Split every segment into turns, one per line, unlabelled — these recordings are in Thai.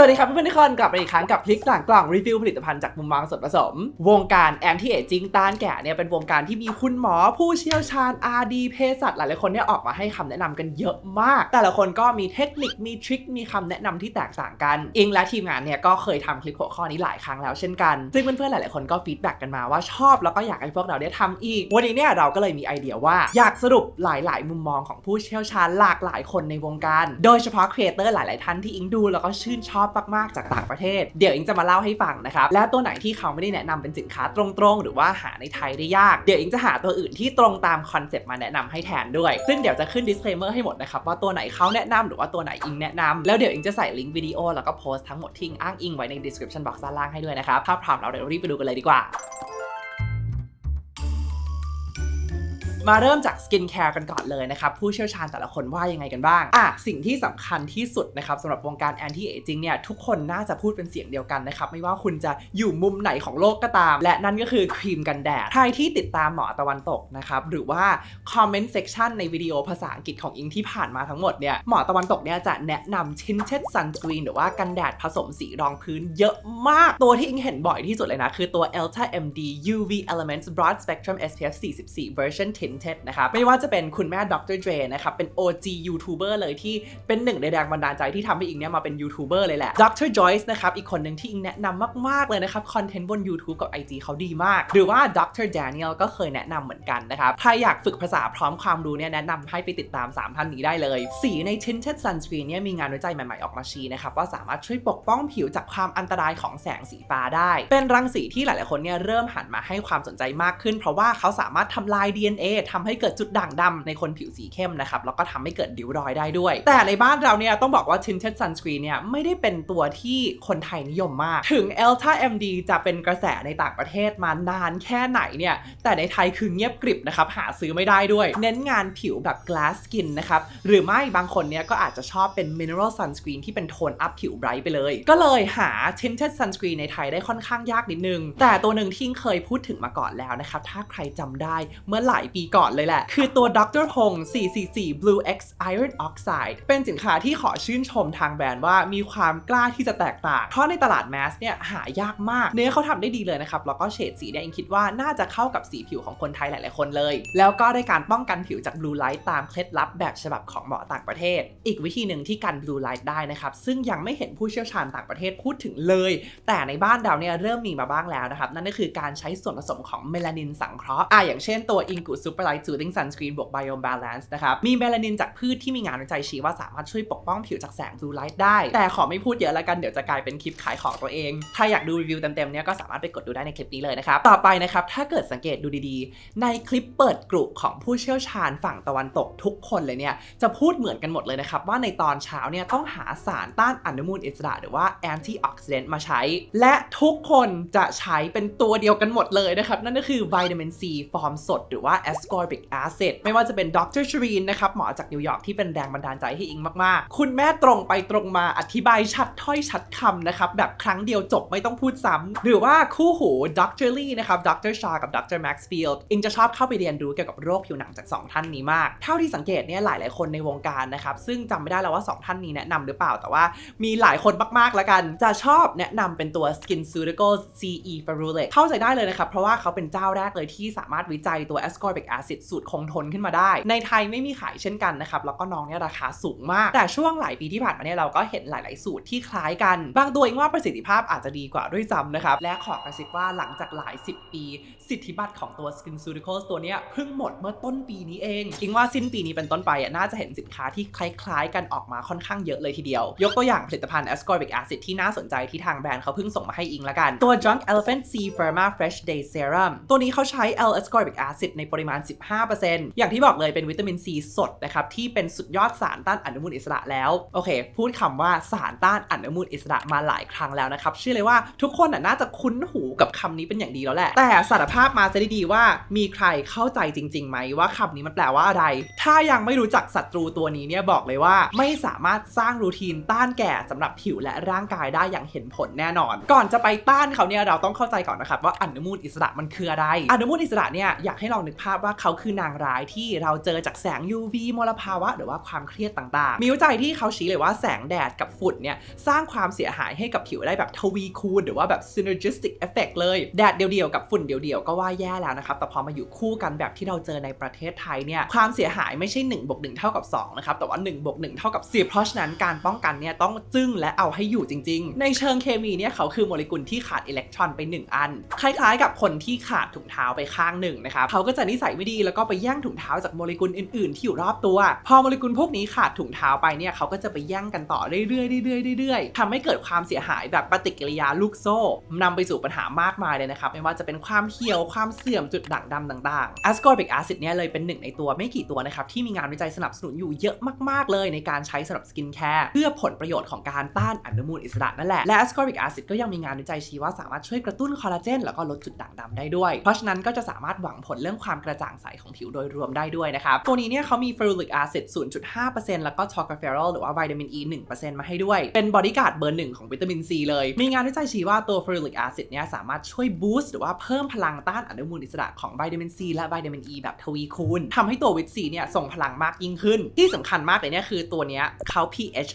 สวัสดีครับเพื่อนๆทุกคนกลับมาอีกครั้งกับพลิกต่างกล่องรีวิวผลิตภัณฑ์จากมุมมองส่วนผสม วงการแอนตี้เอจิ้งต้านแก่เนี่ยเป็นวงการที่มีคุณหมอผู้เชี่ยวชาญ RD เภสัชหลายๆคนเนี่ยออกมาให้คำแนะนำกันเยอะมาก แต่ละคนก็มีเทคนิคมีทริคมีคำแนะนำที่แตกต่างกัน อิงและทีมงานเนี่ยก็เคยทำคลิปหัวข้อนี้หลายครั้งแล้วเช่นกัน ซึ่งเพื่อนๆหลายๆคนก็ฟีดแบ็กกันมาว่าชอบแล้วก็อยากให้พวกเราได้ทำอีก วันนี้เนี่ยเราก็เลยมีไอเดียว่าอยากสรุปหลายๆ มุมมองของผู้เชี่ยวชาญหลากหลายคนในวงการ โดยเฉพาะครีเอเตอร์หลาย ๆ ท่านที่อิงดูแล้วก็ชื่นชอบมากๆจากต่างประเทศ เดี๋ยวอิงจะมาเล่าให้ฟังนะครับและตัวไหนที่เขาไม่ได้แนะนำเป็นสินค้าตรงๆ หรือว่าหาในไทยได้ยาก เดี๋ยวอิงจะหาตัวอื่นที่ตรงตามคอนเซปต์มาแนะนำให้แทนด้วย ซึ่งเดี๋ยวจะขึ้น disclaimer ให้หมดนะครับว่าตัวไหนเขาแนะนำหรือว่าตัวไหนอิงแนะนำแล้วเดี๋ยวอิงจะใส่ลิงก์วิดีโอแล้วก็โพสต์ทั้งหมดที่อิงอ้างอิงไว้ใน description box ด้านล่างให้ด้วยนะครับถ้าพร้อมเราเดี๋ยวรีบไปดูกันเลยดีกว่า มาเริ่มจากสกินแคร์กันก่อนเลยนะครับ ผู้เชี่ยวชาญแต่ละคนว่ายังไงกันบ้างอะสิ่งที่สำคัญที่สุดนะครับสำหรับวงการแอนตี้เอจิ้งเนี่ยทุกคนน่าจะพูดเป็นเสียงเดียวกันนะครับไม่ว่าคุณจะอยู่มุมไหนของโลกก็ตาม และนั่นก็คือครีมกันแดดใครที่ติดตามหมอตะวันตกนะครับหรือว่าคอมเมนต์เซ c ชันในวิดีโอภาษาอังกฤษของอิงที่ผ่านมาทั้งหมดเนี่ยหมอตะวันตกเนี่ยจะแนะนำชินเช็ดซันสกรีนหรือว่ากันแดดผสมสีรองพื้นเยอะมากตัวที่อิงเห็นบ่อยที่สุดเลยนะคือตัว Elta MD UV Elements Broad Spectrum SPF 44 Version Tinted นะครับไม่ว่าจะเป็นคุณแม่ดรเดรนะครับเป็น OG YouTuber เลยที่เป็นหนึ่งในแรงบันดาลใจที่ทำให้อิงเนี่ยมาเป็น YouTuber เลยแหละ Dr. Joyce นะครับอีกคนหนึ่งที่อิงแนะนำมากๆเลยนะครับคอนเทนต์บน YouTube กับ IG เขาดีมาก หรือว่า Dr. Daniel ก็เคยแนะนำเหมือนกันนะครับใครอยากฝึกภาษาพร้อมความรู้เนี่ยแนะนำให้ไปติดตาม 3 ท่านนี้ได้เลย สีใน Tinted Sunscreen เนี่ยมีงานวิจัยใหม่ๆออกมาชี้นะครับว่าสามารถช่วยปกป้องผิวจากความอันตรายของแสงสีฟ้าได้ เป็นรังสีที่หลายๆคนเนี่ยเริ่มหันมาให้ความสนใจมากขึ้น เพราะว่าเขาสามารถทำลาย DNA ทำให้เกิดจุดด่างดำในคนผิวสีเข้มนะครับ แล้วก็ทำให้เกิดริ้วรอยได้ด้วย แต่ในบ้านเราเนี่ยต้องบอกว่า tinted sunscreen เนี่ยไม่ได้เป็นตัวที่คนไทยนิยมมาก ถึง Elta MD จะเป็นกระแสในต่างประเทศมานานแค่ไหนเนี่ย แต่ในไทยคือเงียบกริบนะครับ หาซื้อไม่ได้ด้วย เน้นงานผิวแบบ glass skin นะครับ หรือไม่บางคนเนี่ยก็อาจจะชอบเป็น mineral sunscreen ที่เป็นโทนอัพผิวไบรท์ไปเลย ก็เลยหา tinted sunscreen ในไทยได้ค่อนข้างยากนิดนึง แต่ตัวหนึ่งที่เคยพูดถึงมาก่อนแล้วนะครับ ถ้าใครจำได้เมื่อหลายปีก่อนเลยแหละ คือตัว Dr. Hong 444 Blue X Iron Oxide เป็นสินค้าที่ขอชื่นชมทางแบรนด์ว่ามีความกล้าที่จะแตกต่าง เพราะในตลาดแมสเนี่ยหายากมาก เนื้อเขาทำได้ดีเลยนะครับ แล้วก็เฉดสีเนี่ยเองคิดว่าน่าจะเข้ากับสีผิวของคนไทยหลาย ๆ คนเลย แล้วก็ได้การป้องกันผิวจาก blue light ตามเคล็ดลับแบบฉบับของหมอต่างประเทศ อีกวิธีหนึ่งที่กัน blue light ได้นะครับ ซึ่งยังไม่เห็นผู้เชี่ยวชาญต่างประเทศพูดถึงเลย แต่ในบ้านเราเนี่ยเริ่มมีมาบ้างแล้วนะครับ นั่นก็คือการใช้ส่วนผสมของเมลานินสังเคราะห์อะอย่างเช่นตัวอิงก Ingu Super Light Soothing Sunscreen บวก Bio Balance นะครับ มีเมลานินจากพืชที่มีงานวิจัยชี้ว่าสามารถช่วยปกป้องผิวจากแสง blue light ได้ แต่ขอไม่พูดเยอะแล้วกันเดี๋ยวจะกลายเป็นคลิปขายของตัวเองถ้าอยากดูรีวิวเต็มๆเนี่ยก็สามารถไปกดดูได้ในคลิปนี้เลยนะครับ ต่อไปนะครับถ้าเกิดสังเกตดูดีๆ ในคลิปเปิดกลุ่มของผู้เชี่ยวชาญฝั่งตะวันตกทุกคนเลยเนี่ยจะพูดเหมือนกันหมดเลยนะครับว่าในตอนเช้าเนี่ยต้องหาสารต้านอนุมูลอิสระหรือว่า antioxidant มาใช้ และทุกคนจะใช้เป็นตัวเดียวกันหมดเลยนะครับนั่นก็คือวิตามินซีฟอร์มสดหรือว่า ascorbic acid ไม่ว่าจะเป็นดรชรีนนะครับหมอจากนิวยอร์กที่เป็นแรงบันดาลใจให้อิงมากๆ คุณแม่ตรงไปตรงมาอธิบายชัดถ้อยชัดคำนะครับ แบบครั้งเดียวจบไม่ต้องพูดซ้ำ หรือว่าคู่หูดรลี่นะครับดรชากับดรแม็กซ์ฟิลด์อิงจะชอบเข้าไปเรียนรู้เกี่ยวกับโรคผิวหนังจาก 2 ท่านนี้มาก เท่าที่สังเกตเนี่ยหลายๆคนในวงการนะครับ ซึ่งจำไม่ได้แล้วว่า 2 ท่านนี้แนะนำหรือเปล่าแต่ว่ามีหลายคนมากๆแล้วกัน จะชอบแนะนำเป็นตัว Skin Ceuticals CE Ferulic เข้าใจได้เลยนะครับเพราะว่าเขาเป็นเจ้าแรกเลยที่สามารถวิจัยตัว ascorbic acid สูตรคงทนขึ้นมาได้ ในไทยไม่มีขายเช่นกันนะครับ แล้วก็น้องเนี่ยราคาสูงมาก แต่ช่วงหลายปีที่ผ่านมาเนี่ยเราก็เห็นหลาย ๆ สูตรที่คล้ายกัน บางตัวเองว่าประสิทธิภาพอาจจะดีกว่าด้วยซ้ำนะครับ และขอกระซิบว่าหลังจากหลาย 10 ปี สิทธิบัตรของตัว Skin Ceuticals ตัวเนี้ยเพิ่งหมดเมื่อต้นปีนี้เองอิงว่าสิ้นปีนี้เป็นต้นไปอะน่าจะเห็นสินค้าที่คล้าย ๆ กันออกมาค่อนข้างเยอะเลยทีเดียว ยกตัวอย่างผลิตภัณฑ์ ascorbic acid ที่น่าสนใจที่ทางแบรนด์เขาเพิ่งส่งมาให้อิงละกันตัว Drunk Elephant C Firma Fresh Day Serum ตัวนี้เขาใช้ L ascorbic acid ในปริมาณ15%อย่างที่บอกเลยเป็นวิตามินซีสดนะครับที่เป็นสุดยอดสารต้านอนุมูลอิสระแล้วโอเค พูดคำว่าสารต้านอนุมูลอิสระมาหลายครั้งแล้วนะครับเชื่อเลยว่าทุกคนน่าจะคุ้นหูกับคำนี้เป็นอย่างดีแล้วแหละ แต่สารภาพมาจะได้ดีว่ามีใครเข้าใจจริงๆไหมว่าคำนี้มันแปลว่าอะไร ถ้ายังไม่รู้จักศัตรูตัวนี้เนี่ยบอกเลยว่าไม่สามารถสร้างรูทีนต้านแก่สำหรับผิวและร่างกายได้อย่างเห็นผลแน่นอน ก่อนจะไปต้านเขาเนี่ยเราต้องเข้าใจก่อนนะครับว่าอนุมูลอิสระมันคืออะไร อนุมูลอิสระเนี่ยอยากให้ลองนึกภาพว่าเขาคือนางร้ายที่เราเจอจากแสง UV มลภาวะ หรือว่าความเครียดต่างๆ มีวิจัยที่เขาชี้เลยว่าแสงแดดกับฝุ่นเนี่ยสร้างความเสียหายให้กับผิวได้แบบทวีคูณ หรือว่าแบบ synergistic effect เลย แดดเดียวๆ กับฝุ่นเดียวๆ ก็ว่าแย่แล้วนะครับ แต่พอมาอยู่คู่กันแบบที่เราเจอในประเทศไทยเนี่ยความเสียหายไม่ใช่1บวก1เท่ากับ2นะครับแต่ว่า1บวก1เท่ากับ10เพราะฉะนั้นการป้องกันเนี่ยต้องจึ้งและเอาให้อยู่จริง ๆ ในเชิงเคมีเนี่ยเขาคือโมเลกุลที่ขาดอิเล็กตรอนไป 1 อัน คล้ายๆ กับคนที่ขาดถุงเท้าไปข้างหนึ่งนะครับเขาก็จะนิสัยไม่ดีแล้วก็ไปแย่งถุงเท้าจากโมเลกุลอื่นๆ ที่อยู่รอบตัว พอโมเลกุลพวกนี้ขาดถุงเท้าไปเนี่ยเขาก็จะไปแย่งกันต่อเรื่อยๆเรื่อยๆเรื่อยๆทำให้เกิดความเสียหายแบบปฏิกิริยาลูกโซ่นำไปสู่ปัญหามากมายเลยนะครับ ไม่ว่าจะเป็นความเหี่ยวความเสื่อมจุดด่างดำต่างๆ ascorbic acid เนี่ยเลยเป็นหนึ่งในตัวไม่กี่ตัวนะครับที่มีงานวิจัยสนับสนุนอยู่เยอะมากๆเลยในการใช้สำหรับสกินแคร์เพื่อผลประโยชน์ของการต้านอนุมูลอิสระนั่นแหละและ ascorbic acid ก็ยังมีงานวิจัยชี้ว่าสามารถช่วยกระตุ้นคอลลาเจนแล้วก็ลดจุดด่างดำได้ด้วย เพราะฉะนั้นก็จะสามารถหวังผลเรื่องความกระจ่างใสของผิวโดยรวมได้ด้วยนะครับ ตัวนี้เนี่ยเขามี ferulic acid 0.5%แล้วก็ tocopherol หรือว่าวิตามิน E 1%มาให้ด้วย เป็นบอดี้การ์ดเบอร์หนึ่งของวิตามิน C เลย มีงานวิจัยชี้ว่าตัว ferulic acid เนี่ยสามารถช่วยบูสต์หรือว่าเพิ่มพลังต้านอนุมูลอิสระของวิตามิน C และวิตามิน E แบบทวีคูณทำให้ตัววิตซีเนี่ยส่งพลังมากยิ่งขึ้น ที่สำคัญมากเลยเนี่ยคือตัวเนี้ยเขา pH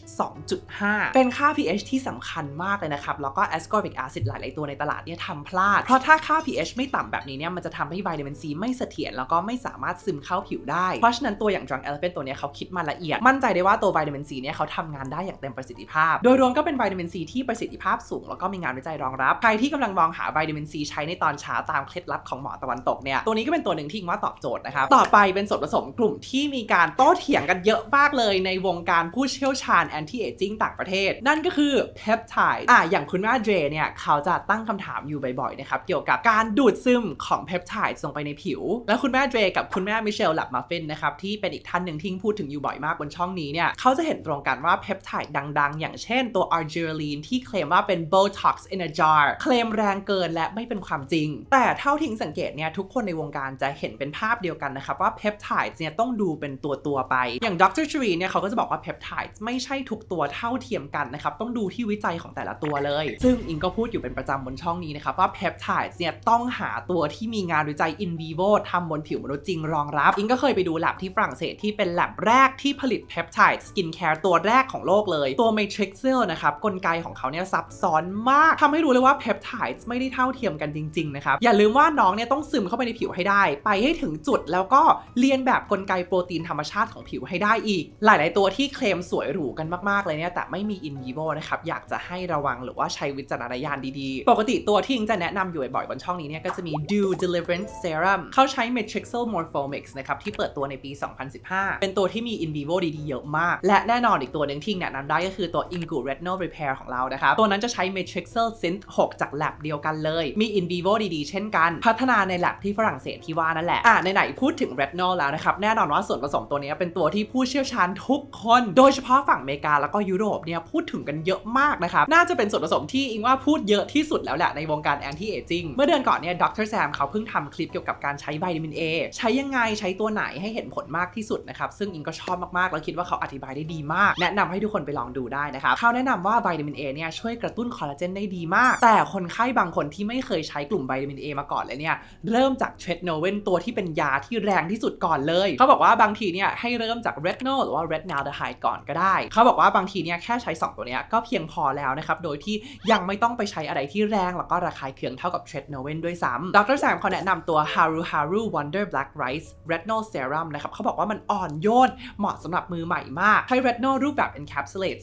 2.5 เป็นค่า pH ที่สำคัญมากเลยนะครับ แล้วก็ ascorbic acid หลาย ๆ ตัวในตลาดเนี่ยทำพลาด เพราะถ้าค่า pH ไม่ต่ำแบบนี้เนี่ยมันจะทำให้วิตามิน C ไม่เสถียรแล้วก็ไม่สามารถซึมเข้าผิวได้ เพราะฉะนั้นตัวอย่าง drunk elephant ตัวนี้เขาคิดมาละเอียด มั่นใจได้ว่าตัววิตามิน C เนี่ยเขาทำงานได้อย่างเต็มประสิทธิภาพ โดยรวมก็เป็นวิตามิน C ที่ประสิทธิภาพสูง แล้วก็มีงานวิจัยรองรับ ใครที่กำลังมองหาวิตามิน C ใช้ในตอนเช้าตามเคล็ดลับของหมอตะวันตกเนี่ย ตัวนี้ก็เป็นตัวหนึ่งที่อิงว่าตอบโจทย์นะครับ ต่อไปเป็นส่วนผสมกลุ่มที่มีการโต้เถียงกันเยอะมากเลยในวงการผู้เชี่ยวชาญ anti aging ต่างประเทศ นั่นก็คือ peptide อะอย่างคุณแม่เดรเนี่ยเขาจะตั้งคำถามอยู่บ่อยๆนะครับเกี่ยวกับการดูดซึมของ peptide ลงไปในผิว แล้วคุณแม่เดรกับคุณแม่มิเชลลับมาฟินนะครับที่เป็นอีกท่านหนึ่งที่พูดถึงอยู่บ่อยมากบนช่องนี้เนี่ยเขาจะเห็นตรงกันว่า peptide ดังๆ อย่างเช่นตัว arginine ที่เคลมว่าเป็น botox in a jar เคลมแรงเกินและไม่เป็นความจริง แต่เท่าที่สังเกตเนี่ยทุกคนในวงการจะเห็นเป็นภาพเดียวกันนะครับว่า peptides เนี่ยต้องดูเป็นตัวตัวๆไป อย่างดรชรีเนี่ยเขาก็จะบอกว่า peptides ไม่ใช่ทุกตัวเท่าเทียมกันนะครับต้องดูที่วิจัยของแต่ละตัวเลย ซึ่งอิงก็พูดอยู่เป็นประจำบนช่องนี้นะครับว่า peptides เนี่ยต้องหาตัวที่มีงานวิจัย in vivo ทำบนผิวมนุษย์จริงรองรับ อิงก็เคยไปดูแลบที่ฝรั่งเศสที่เป็นแลบแรกที่ผลิต peptide skin care ตัวแรกของโลกเลย ตัว matrix cell นะครับกลไกของเขาเนี่ยซับซ้อนมากทำให้รู้เลยว่า peptide ไม่ได้เท่าเทียมกันจริงๆนะครับอย่าลืมว่าน้องเนี่ยต้องซึมเข้าไปในผิวให้ได้ ไปให้ถึงจุดแล้วก็เรียนแบบกลไกโปรตีนธรรมชาติของผิวให้ได้อีก หลาย ๆ ตัวที่เคลมสวยหรูกันมากๆเลยเนี่ยแต่ไม่มี in vivo นะครับอยากจะให้ระวังหรือว่าใช้วิจารณญาณดีๆ ปกติตัวที่อิงจะแนะนำอยู่บ่อยๆบนช่องนี้เนี่ยก็จะมี Dew Deliverance Serum เขาใช้ Matrixyl Morphomix นะครับที่เปิดตัวในปี 2015 เป็นตัวที่มี in vivo ดีๆ เยอะมาก และแน่นอนอีกตัวหนึ่งที่แนะนำได้ก็คือตัว Ingu Retinal Repair ของเรานะครับ ตัวนั้นจะใช้ Matrixyl Synth 6 จาก lab เดียวกันเลย มี in vivo ดีๆ เช่นกัน พัฒนาใน lab ที่ฝรั่งเศสที่ว่านั่นแหละ อะไหนๆพูดถึง retinol แล้วนะครับ แน่นอนว่าส่วนผสมตัวนี้เป็นตัวที่ผู้เชี่ยวชาญทุกคน โดยเฉพาะฝั่งอเมริกาแล้วก็ยุโรปเนี่ยพูดถึงกันเยอะมากนะครับ น่าจะเป็นส่วนผสมที่อิงว่าพูดเยอะที่สุดแล้วแหละในวงการ anti aging เมื่อเดือนก่อนเนี่ยดรแซมเขาเพิ่งทำคลิปเกี่ยวกับการใช้วิตามิน A ใช้ยังไงใช้ตัวไหนให้เห็นผลมากที่สุดนะครับ ซึ่งอิงก็ชอบมาก ๆ แล้วคิดว่าเขาอธิบายได้ดีมาก แนะนำให้ทุกคนไปลองดูได้นะครับเขาแนะนำว่าวิตามิน A เนี่ยช่วยกระตุ้นคอลลาเจนได้ดีมาก แต่คนไข้บางคนที่ไม่เคยใช้กลุ่มวิตามิน A มาก่อนเลยเนี่ยเริ่มจากเทรดโนเวนตัวที่เป็นยาที่แรงที่สุดก่อนเลยเขาบอกว่าบางทีเนี่ยให้เริ่มจาก retinol หรือว่า retinaldehyde ก่อนก็ได้เขาบอกว่าบางทีเนี่ยแค่ใช้ 2 ตัวเนี้ยก็เพียงพอแล้วนะครับโดยที่ยังไม่ต้องไปใช้อะไรที่แรงแล้วก็ระคายเคืองเท่ากับเทรดโนเวนด้วยซ้ำดรแซมเขาแนะนำตัว Haru Haru Wonder Black Rice Retinol Serum นะครับเขาบอกว่ามันอ่อนโยน เหมาะสำหรับมือใหม่มากให้ retinol รูปแบบ encapsulate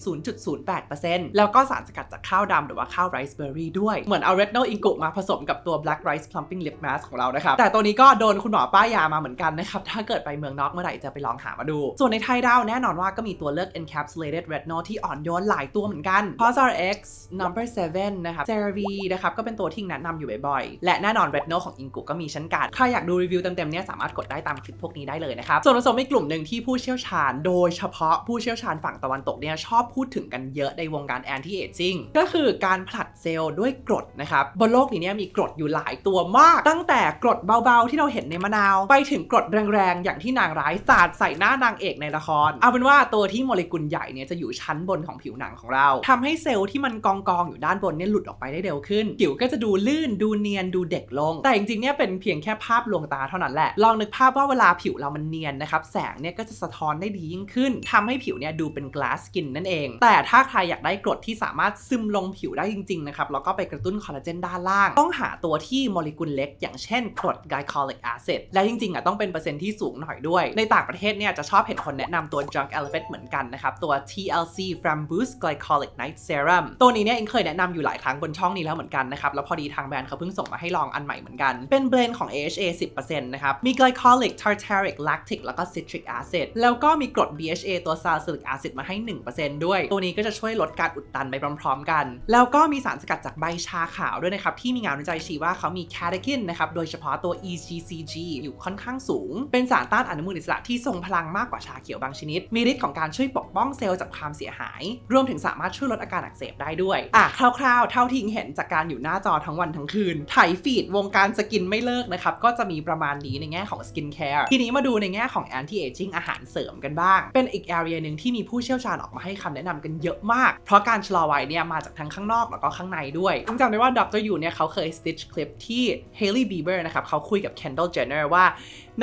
0.08%แล้วก็สารสกัดจากข้าวดำหรือว่าข้าวไรซ์เบอร์รี่ด้วย เหมือนเอา retinol อิงกุมาผสมกับตัว black rice plumping lip mask ของเรานะครับ แต่ตัวนี้ก็โดนคุณหมอป้ายยามาเหมือนกันนะครับ ถ้าเกิดไปเมืองนอกเมื่อไหร่จะไปลองหามาดู ส่วนในไทยเราแน่นอนว่าก็มีตัวเลือก encapsulated retinol ที่อ่อนโยนหลายตัวเหมือนกัน POSRX number 7 นะครับ CeraVe นะครับก็เป็นตัวที่แนะนำอยู่บ่อยๆและแน่นอน retinol ของอิงกุก็มีเช่นกันใครอยากดูรีวิวเต็มๆเนี่ยสามารถกดได้ตามคลิปพวกนี้ได้เลยนะครับ ส่วนผสมอีกกลุ่มหนึ่งที่ผู้เชี่ยวชาญ โดยเฉพาะผู้เชี่ยวชาญฝั่งตะวันตกเนี่ยชอบพูดถึงกันเยอะในวงการ anti aging ก็คือการผลัดเซลล์ด้วยกรดนะครับบนโลกนี้เนี่ยมีกรดอยู่หลายตัวมาก ตั้งแต่กรดเบาๆ ที่เราเห็นในมะนาว ไปถึงกรดแรงๆ อย่างที่นางร้ายสาดใส่หน้านางเอกในละคร เอาเป็นว่าตัวที่โมเลกุลใหญ่เนี่ยจะอยู่ชั้นบนของผิวหนังของเราทำให้เซลล์ที่มันกองกองอยู่ด้านบนเนี่ยหลุดออกไปได้เร็วขึ้นผิวก็จะดูลื่นดูเนียนดูเด็กลง แต่จริงๆเนี่ยเป็นเพียงแค่ภาพลวงตาเท่านั้นนั้นแหละ ลองนึกภาพว่าเวลาผิวเรามันเนียนนะครับแสงเนี่ยก็จะสะท้อนได้ดียิ่งขึ้นทำให้ผิวเนี่ยดูเป็น glass skin นั่นเอง แต่ถ้าใครอยากได้กรดที่สามารถซึมลงผิวได้จริงๆนะครับแล้วก็ไปกระตุ้นคอลลาเจนด้านล่าง ต้องหาตัวที่โมเลกุลเล็ก อย่างเช่นกรด glycolic acid และจริงๆอะต้องเป็นเปอร์เซ็นต์ที่สูงหน่อยด้วย ในต่างประเทศเนี่ยจะชอบเห็นคนแนะนำตัว junk elephant เหมือนกันนะครับตัว TLC Framboos Glycolic Night Serum ตัวนี้เนี่ยเองเคยแนะนำอยู่หลายครั้งบนช่องนี้แล้วเหมือนกันนะครับแล้วพอดีทางแบรนด์เขาเพิ่งส่งมาให้ลองอันใหม่เหมือนกันเป็นเบรนด์ของ AHA 10%นะครับ มี glycolic tartaric lactic แล้วก็ citric acid แล้วก็มีกรด BHA ตัว salicylic acid มาให้ 1%ด้วย ตัวนี้ก็จะช่วยลดการอุดตันไปพร้อมๆกัน แล้วก็มีสารสกัดจากใบชาขาวด้วยนะครับ ที่มีงานวิจัยชี้ว่าเขามี catechin นะครับ โดยเฉพาะตัว EGCG อยู่ค่อนข้างสูง เป็นสารต้านอนุมูลอิสระที่ทรงพลังมากกว่าชาเขียวบางชนิด มีฤทธิ์ของการช่วยปกป้องเซลล์จากความเสียหาย รวมถึงสามารถช่วยลดอาการอักเสบได้ด้วยอะคร่าวๆ เท่าที่เห็นจากการอยู่หน้าจอทั้งวันทั้งคืนไถฟีดวงการสกินไม่เลิกนะครับ ก็จะมีประมาณนี้ในแง่ของสกินแคร์ทีนี้มาดูในแง่ของ anti aging อาหารเสริมกันบ้าง เป็นอีก area หนึ่งที่มีผู้เชี่ยวชาญออกมาให้คำแนะนำกันเยอะมาก เพราะการชะลอวัยเนี่ยมาจากทั้งข้างนอกแล้วก็ข้างในด้วยต้องจำได้ว่าดรยูเนี่ยเขาเคย stitch คลิปที่ Hailey Bieber นะครับเขาคุยกับ Kendall Jenner ว่า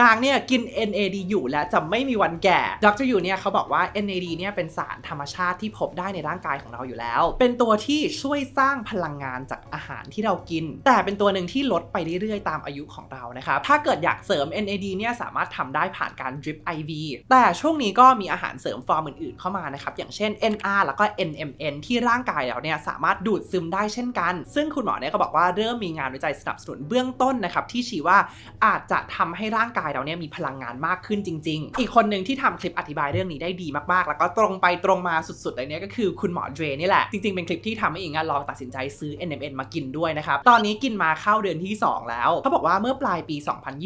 นางเนี่ยกิน NAD อยู่และจะไม่มีวันแก่ดรยูเนี่ยเขาบอกว่า NAD เนี่ยเป็นสารธรรมชาติที่พบได้ในร่างกายของเราอยู่แล้ว เป็นตัวที่ช่วยสร้างพลังงานจากอาหารที่เรากิน แต่เป็นตัวหนึ่งที่ลดไปเรื่อยๆ ตามอายุของเรานะครับถ้าเกิดอยากเสริม NAD เนี่ยสามารถทำได้ผ่านการ drip IV แต่ช่วงนี้ก็มีอาหารเสริมฟอร์มอื่นๆเข้ามานะครับอย่างเช่น NR แล้วก็ NMN ที่ร่างกายเราเนี่ยสามารถดูดซึมได้เช่นกัน ซึ่งคุณหมอเนี่ยก็บอกว่าเริ่มมีงานวิจัยสนับสนุนเบื้องต้นนะครับที่ชี้ว่าอาจจะทำให้ร่างกายเราเนี่ยมีพลังงานมากขึ้นจริง ๆ อีกคนหนึ่งที่ทำคลิปอธิบายเรื่องนี้ได้ดีมากๆ แล้วก็ตรงไปตรงมาสุดๆเลยเนี่ยก็คือคุณหมอเดรนี่แหละ จริง ๆ เป็นคลิปที่ทำให้อิงอะลองตัดสินใจซื้อ NMN มากินด้วยนะครับ ตอนนี้กินมาเข้าเดือนที่ 2 แล้วเขาบอกว่าเมื่อปลายปี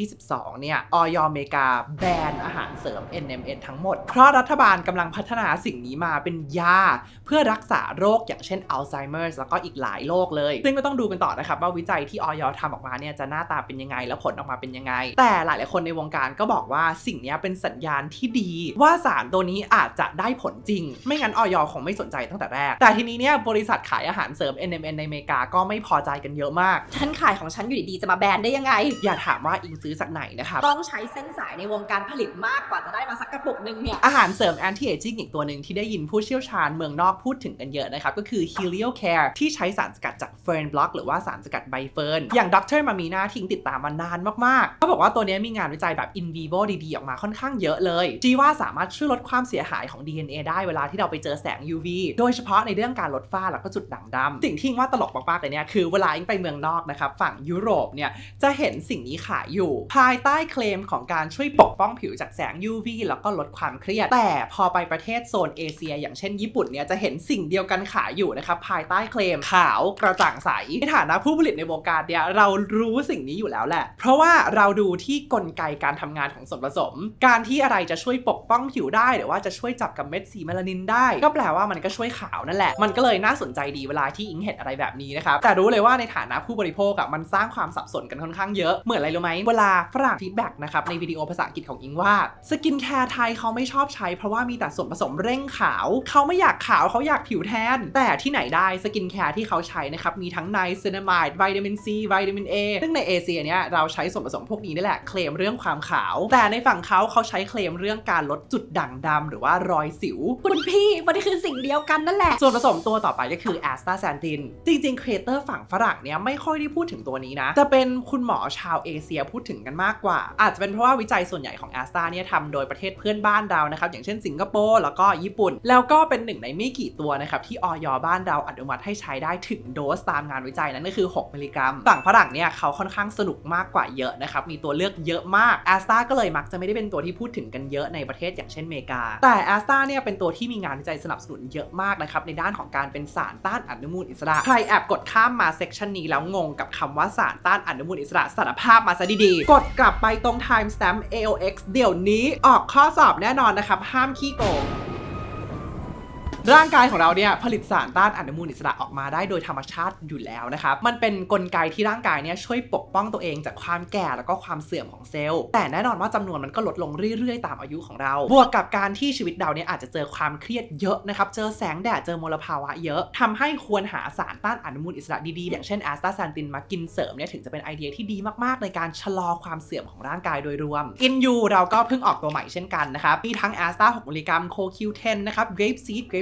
2022 เนี่ยออยอเมริกาแบนอาหารเสริม NMN ทั้งหมด เพราะรัฐบาลกำลังพัฒนาสิ่งนี้มาเป็นยา เพื่อรักษาโรคอย่างเช่นอัลไซเมอร์แล้วก็อีกหลายโรคเลย ซึ่งก็ต้องดูกันต่อนะครับว่าวิจัยที่ออยทำออกมาเนี่ยจะหน้าตาเป็นยังไงแล้วผลออกมาเป็นยังไง แต่หลายๆคนในวงการก็บอกว่าสิ่งเนี้ยเป็นสัญญาณที่ดี ว่าสารตัวนี้อาจจะได้ผลจริง ไม่งั้นออยคงไม่สนใจตั้งแต่แรก แต่ทีนี้เนี่ยบริษัทขายอาหารเสริม NMN ในอเมริกาก็ไม่พอใจกันเยอะมาก
ฉันขายของฉันอยู่ดีๆจะมาแบนได้ยังไง
อย่าถามว่าอิงซื้อจากไหนนะครับ
ต้องใช้เส้นสายในวงการผลิตมากกว่าจะได้มาสักกระปุกหนึงเนี่ย
อาหารเสริม anti aging อีกตัวหนึ่งที่ได้ยินผู้เชี่ยวชาญเมืองนอกพูดถึงกันเยอะนะครับก็คือ Helio Care ที่ใช้สารสกัดจากเฟิ ร์นบล็อกหรือว่าสารสกัดใบเฟิร์นอย่างดรมามีนาทิ้งติดตามมานานมากๆเขาบอกว่าตัวนี้มีงานวิจัยแบบ in vivo ดีๆ ออกมาค่อนข้างเยอะเลยที่ว่าสามารถช่วยลดความเสียหายของ DNA ได้เวลาที่เราไปเจอแสง UV โดยเฉพาะในเรื่องการลดฝ้าแล้วก็จุดด่างดำสิ่งที่ว่าตลกมากๆเลยเนี่ยคือเวลาอิงไปเมืองนอกนะครับฝั่งยุโรปเนี่ยจะเห็นสิ่งนี้ขายอยู่ ภายใต้เคลมของการช่วยปกป้องผิวจากแสง UV แล้วก็ลดความเครียด แต่พอไปประเทศโซนเอเชีย อย่างเช่นญี่ปุ่นเนี่ยจะเห็นสิ่งเดียวกันขายอยู่นะครับภายใต้เคลมขาวกระจ่างใส ในฐานะผู้ผลิตในวงการเนี่ยเรารู้สิ่งนี้อยู่แล้วแหละ เพราะว่าเราดูที่กลไกการทำงานของส่วนผสม การที่อะไรจะช่วยปกป้องผิวได้ หรือว่าจะช่วยจับกับเม็ดสีเมลานินได้ ก็แปลว่ามันก็ช่วยขาวนั่นแหละ มันก็เลยน่าสนใจดีเวลาที่อิงเห็นอะไรแบบนี้นะครับ แต่รู้เลยว่าในฐานะผู้บริโภคอะมันสร้างความสับสนกันค่อนข้างเยอะ เหมือนอะไรรู้ไหมเวลาฝรั่งฟีดแบ็กนะครับในวิดีโอภาษาอังกฤษของอิงว่าสกินแคร์ไทยเขาไม่ชอบใช้ เพราะว่ามีแต่ส่วนผสมเร่งขาว เขาไม่อยากขาวเขาอยากผิวแทน แต่ที่ไหนได้สกินแคร์ที่เขาใช้นะครับมีทั้งไนซินามายด์วิตามินซีวิตามินเอซึ่งในเอเชียเนี่ยเราใช้ส่วนผสมพวกนี้นี่แหละเคลมเรื่องความขาว แต่ในฝั่งเขาเขาใช้เคลมเรื่องการลดจุดด่างดำหรือว่ารอยสิว
คุณพี่มันคือสิ่งเดียวกันนั่นแหละ
ส่วนผสมตัวต่อไปก็คือแอสตาแซนตินจริงๆครีเอเตอร์ฝั่งฝรั่งเนี่ยไม่ค่อยได้พูดถึงตัวนี้นะจะเป็นคุณหมอชาวเอเชียพูดถึงกันมากกว่า อาจจะเป็นเพราะว่าวิจัยส่วนใหญ่ของแอสตาเนี่ยทำโดยประเทศเพื่อนบ้านเรานะครับอย่างเช่นสิงคโปร์แล้วก็ญี่ปุ่น แล้วก็เป็นหนึ่งในไม่กี่ตัวนะครับที่ออยบ้านเราอนุมัติให้ใช้ได้ถึงโดสตามงานวิจัยนั้นก็คือ 6 มิลลิกรัมฝั่งฝรั่งเนี่ยเขาค่อนข้างสนุกมากกว่าเยอะนะครับมีตัวเลือกเยอะมากแอสตาก็เลยมักจะไม่ได้เป็นตัวที่พูดถึงกันเยอะในประเทศอย่างเช่นอเมริกา แต่แอสตาเนี่ยเป็นตัวที่มีงานวิจัยสนับสนุนเยอะมากนะครับในด้านของการเป็นสารต้านอนุมูลอิสระ ใครแอบกดข้ามมาเซกชันนี้แล้วงงกับคำว่าสารต้านอนุมูลอิสระสารภาพมาซะดีๆ กดกลับไปตรง timestamp AOX เดี๋ยวนี้ออกข้อสอบแน่นอนนะครับ ห้ามขี้โกง ร่างกายของเราเนี่ยผลิตสารต้านอนุมูลอิสระออกมาได้โดยธรรมชาติอยู่แล้วนะครับ มันเป็นนกลไกที่ร่างกายเนี่ยช่วยปกป้องตัวเองจากความแก่แล้วก็ความเสื่อมของเซลล์ แต่แน่นอนว่าจำนวนมันก็ลดลงเรื่อยๆ ตามอายุของเรา บวกกับการที่ชีวิตเราเนี่ยอาจจะเจอความเครียดเยอะนะครับ เจอแสงแดด เจอมลภาวะเยอะทำให้ควรหาสารต้านอนุมูลอิสระดีๆ อย่างเช่นแอสตาแซนตินมากินเสริมเนี่ยถึงจะเป็นไอเดียที่ดีมากๆ ในการชะลอความเสื่อมของร่างกายโดยรวม อินยูเราก็เพิ่งออกตัวใหม่เช่นกันนะครับ มีทั้งแอสตา6มิลลิกรัมโคคิว10นนะครับ grape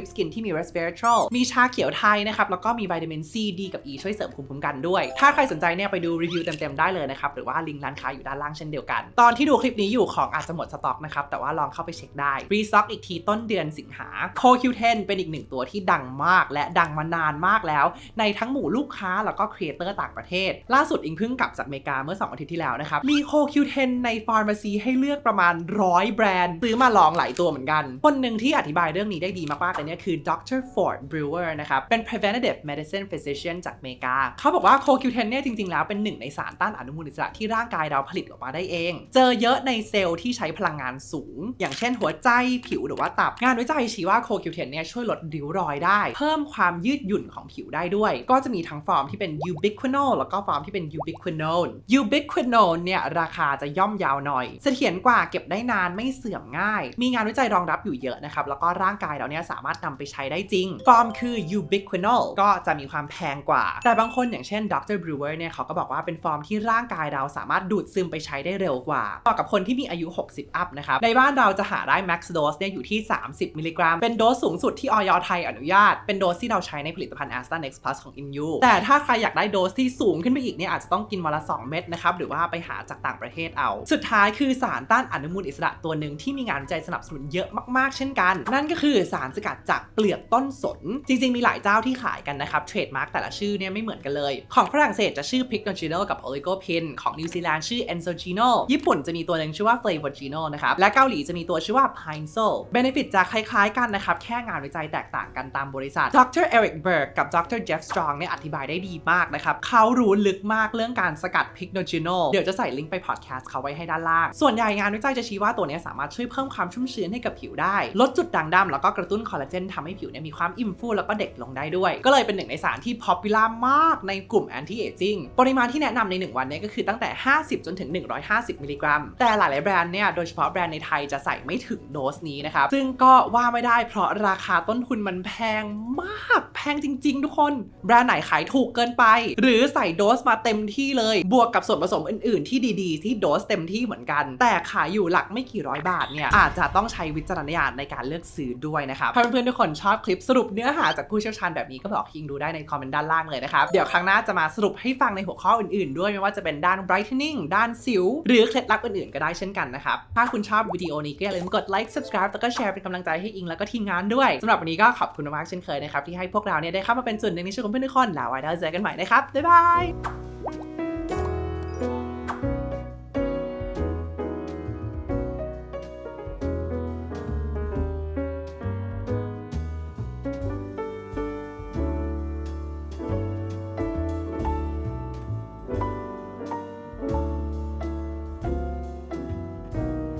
seed grape skin ที่มี resveratrol มีชาเขียวไทยนะครับ แล้วก็มีวิตามิน C D กับ E ช่วยเสริมภูมิคุ้มกันด้วย ถ้าใครสนใจเนี่ยไปดูรีวิวเต็มๆได้เลยนะครับ หรือว่าลิงก์ร้านค้าอยู่ด้านล่างเช่นเดียวกัน ตอนที่ดูคลิปนี้อยู่ของอาจจะหมดสต็อกนะครับ แต่ว่าลองเข้าไปเช็คได้ รีสต็อกอีกทีต้นเดือนสิงหา CoQ10 เป็นอีกหนึ่งตัวที่ดังมาก และดังมานานมากแล้ว ในทั้งหมู่ลูกค้าแล้วก็ครีเอเตอร์ต่างประเทศ ล่าสุดอิงเพิ่งกลับจากอเมริกาเมื่อ 2 อาทิตย์ที่แล้วนะครับ มี CoQ10 ในฟาร์มาซีให้เลือกประมาณร้อยแบรนด์ซื้อมาลองหลายตัวเหมือนกัน คนหนึ่งที่อธิบายเรื่องนี้ได้ดีมากๆเลยเนี่ยคือ Dr. Ford Brewer นะครับ เป็น preventative medicine physician จากอเมริกา เขาบอกว่า CoQ10 เนี่ยจริง ๆ แล้วเป็นหนึ่งในสารต้านอนุมูลอิสระที่ร่างกายเราผลิตออกมาได้เอง เจอเยอะในเซลล์ที่ใช้พลังงานสูง อย่างเช่นหัวใจผิวหรือว่าตับ งานวิจัยชี้ว่า CoQ10 เนี่ยช่วยลดริ้วรอยได้ เพิ่มความยืดหยุ่นของผิวได้ด้วย ก็จะมีทั้งฟอร์มที่เป็น ubiquinol แล้วก็ฟอร์มที่เป็น ubiquinone ubiquinone เนี่ยราคาจะย่อมยาวหน่อย เสถียรกว่าเก็บได้นานไม่เสื่อมง่าย มีงานวิจัยรองรับอยู่เยอะนะครับแล้วก็ร่างกายเราเนี่ยสามารถนำไปใช้ได้จริง ฟอร์มคือ ubiquinol ก็จะมีความแพงกว่า แต่บางคนอย่างเช่น Dr. Brewer เนี่ยเขาก็บอกว่าเป็นฟอร์มที่ร่างกายเราสามารถดูดซึมไปใช้ได้เร็วกว่าเหมาะกับคนที่มีอายุ 60 อัพนะครับ ในบ้านเราจะหาได้ max dose เนี่ยอยู่ที่ 30 มิลลิกรัม เป็นโดสสูงสุดที่ออยไทยอนุญาต เป็นโดสที่เราใช้ในผลิตภัณฑ์ a s t a n e x Plus ของ InU แต่ถ้าใครอยากได้โดสที่สูงขึ้นไปอีกเนี่ยอาจจะต้องกินวันละ 2 เม็ดนะครับ หรือว่าไปหาจากต่างประเทศเอา สุดท้ายคือสารต้านอนุมูลอิสระตัวหนึ่งที่มีงานวิจัยสนับสนุนเยอะมากๆ เช่นกัน นั่นก็คือสารสกัดจากเปลือกต้นสน จริง ๆ มีหลายเจ้าที่ขายกันนะครับเทรดมาร์กแต่ละชื่อเนี่ยไม่เหมือนกันเลย ของฝรั่งเศสจะชื่อ Pycnogenol กับ Oligopin ของนิวซีแลนด์ชื่อ Enzogenol ญี่ปุ่นจะมีตัวหนึ่งชื่อว่า Flavogenol นะครับ และเกาหลีจะมีตัวชื่อว่า Pine-Sol Benefit จะคล้ายๆ กันนะครับ แค่งานวิจัยแตกต่างกันตามบริษัท Dr. Eric Berg กับ Dr. Jeff Strong เนี่ยอธิบายได้ดีมากนะครับเขารู้ลึกมากเรื่องการสกัด Pycnogenol เดี๋ยวจะใส่ลิงก์ไปพอดแคสต์เขาไว้ให้ด้านล่าง ส่วนใหญ่งานวิจัยจะชี้ว่าตัวนี้สามารถช่วยเพิ่มความชุ่มชื้นให้กับผิวได้ ลดจุดด่างดำแล้วก็กระตุ้นคอลลาเจนทำให้ผิวเนี่ยมีความอิ่มฟูแล้วก็เด็กลงได้ด้วย ก็เลยเป็นหนึ่งในสารที่ popular มากในกลุ่ม anti aging ปริมาณที่แนะนำใน 1 วันเนี่ยก็คือตั้งแต่ 50 จนถึง 150 มิลลิกรัม แต่หลายๆแบรนด์เนี่ยโดยเฉพาะแบรนด์ในไทยจะใส่ไม่ถึงโดสนี้นะครับซึ่งก็ว่าไม่ได้เพราะราคาต้นทุนมันแพงมากแพงจริง ๆ ทุกคน แบรนด์ไหนขายถูกเกินไป หรือใส่โดสมาเต็มที่เลย บวกกับส่วนผสมอื่น ๆ ที่ดีๆ ที่โดสเต็มที่เหมือนกัน แต่ขายอยู่หลักไม่กี่ร้อยบาทเนี่ยอาจจะต้องใช้วิจารณญาณในการเลือกซื้อด้วยนะครับถ้าเพื่อนๆทุกคนชอบคลิปสรุปเนื้อหาจากผู้เชี่ยวชาญแบบนี้ก็บอกคิงดูได้ในคอมเมนต์ด้านล่างเลยนะครับ เดี๋ยวครั้งหน้าจะมาสรุปให้ฟังในหัวข้ออื่นๆ ด้วยไม่ว่าจะเป็นด้าน brightening ด้านสิว หรือเคล็ดลับอื่นๆ ก็ได้เช่นกันนะครับ ถ้าคุณชอบวิดีโอนี้ก็อย่าลืมกด like subscribe แล้วก็แชร์เป็นกำลังใจให้อิงแล้วก็ทีมงานด้วยสำหรับวันนี้ก็ขอบคุณมากเช่นเคยนะครับที่ให้พวกเราเนี่ยได้เข้ามาเป็นส่วนหนึ่งในชีวิตของเพื่อนทุกคนแล้วไว้แล้วเจอกันใหม่นะครับบ๊ายบาย